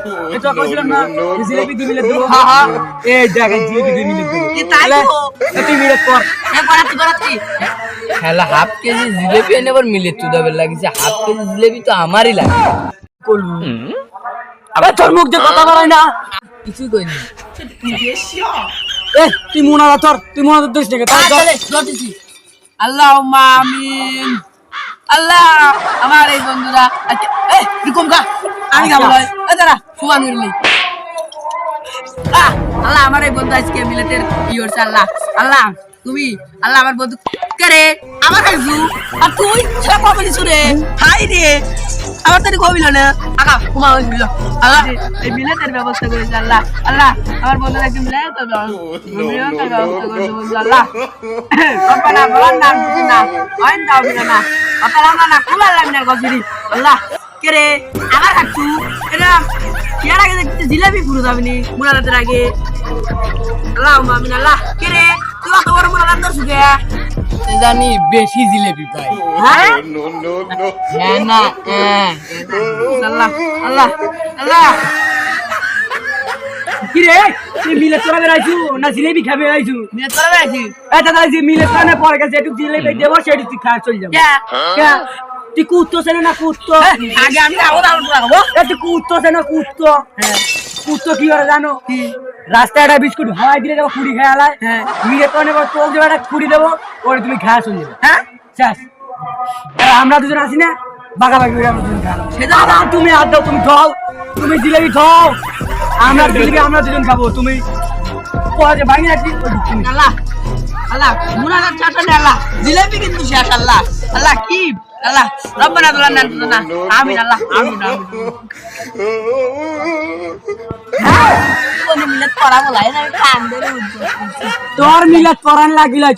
এই কইছিলাম না যে জিলাপি মিলে দেবো। হ্যাঁ হ্যাঁ এই দেখ এই জিলাপি মিলে দেবো। এ তাই তো। তুই মিলে কর এ করাচ্ছি করাচ্ছি খেলা হাফ কেজি জিলেপি এনে আবার মিলে তুদাবে লাগিছে। হাফ কেজি জিলেপি তো আমারই লাগে। করব। আবে তোর মুখ দিয়ে কথা বলাই না। কিছুই কইনি এ তুই মুনা তোর তুই মুনা দিস না তার আল্লাহ আমিন। আল্লাহ, আমার এই বন্ধুরা আচ্ছা এ তুই কম আমি এ দাঁড়া সুমান উঠলি আল্লাহ, আমার এই বন্ধু আজকে মিলেটের ই হচ্ছে আল্লাহ। আল্লাহ, তুমি, আল্লাহ, আমার বন্ধু কে আমার খাইছু আর তুই? সেটা কবে শুনে? হাই রে। আমার তো কবিল না আকা কুমা হয়েছিল আল্লাহ, এই মিলেটের ব্যবস্থা করেছে, আল্লাহ। আল্লাহ, আমার বন্ধুরা একদম মিলে তো আল্লাহ নাম কিছু না। হয় না। না আপনার না খোলা লাগবে না গজরি আল্লাহ কে রে? আমার খাচ্ছু? এটা ইয়ার আগে দেখতে জিলাপি পুরো যাবি নি মুনারাতের আগে। আল্লাহ মামিন আল্লাহ কে রে? তুই অত বড় মুনারাত তোর সুখে? জানি বেশি জিলেপি পাই। হ্যাঁ? হ্যাঁ না হ্যাঁ আল্লাহ আল্লাহ আল্লাহ। কি রে তুই মিলে তোরা বেড়াইছু না জিলেবি খাবে আইছু মিলে তোরা বেড়াইছি। এ দাদা যে মিলে তোরা পরে গেছে একটু জিলেবি দেবো সেটি তুই খা চল যাব। কে? কে? তুই কুত্তো সেনে না কুত্তো? আগে আমি খাব তারপর তোরা তুই কুত্তো সেনে কুত্তো? হ্যাঁ। কুত্তো কি করে জানো? রাস্তায় একটা বিস্কুট হাওয়াই দিলে যাব কুড়ি খেয়ে আলায়। হ্যাঁ। মিলে তো নেব তোর দেবো একটা কুড়ি দেবো ওরে তুমি খা চল যাবে। হ্যাঁ? আর আমরা দুজন আছি না? বাঘা বাঘি করে আমরা দুজন খাব। সেটা তুমি দাও তুমি খাও তুমি জিলেবি খাও আমরা জিলেবি আমরা দুজন খাব তুমি পরে ভাঙি তুমি আল্লাহ আল্লাহ আল্লাহ। জিলাপি কিন্তু শেষ আল্লাহ। আল্লাহ কি? আল্লাহ রব্বানা তুলান না তুলান আমিন আল্লাহ আমিন আমিন। উজ্জ্বল তোর মিলাদ পরান লাগিলা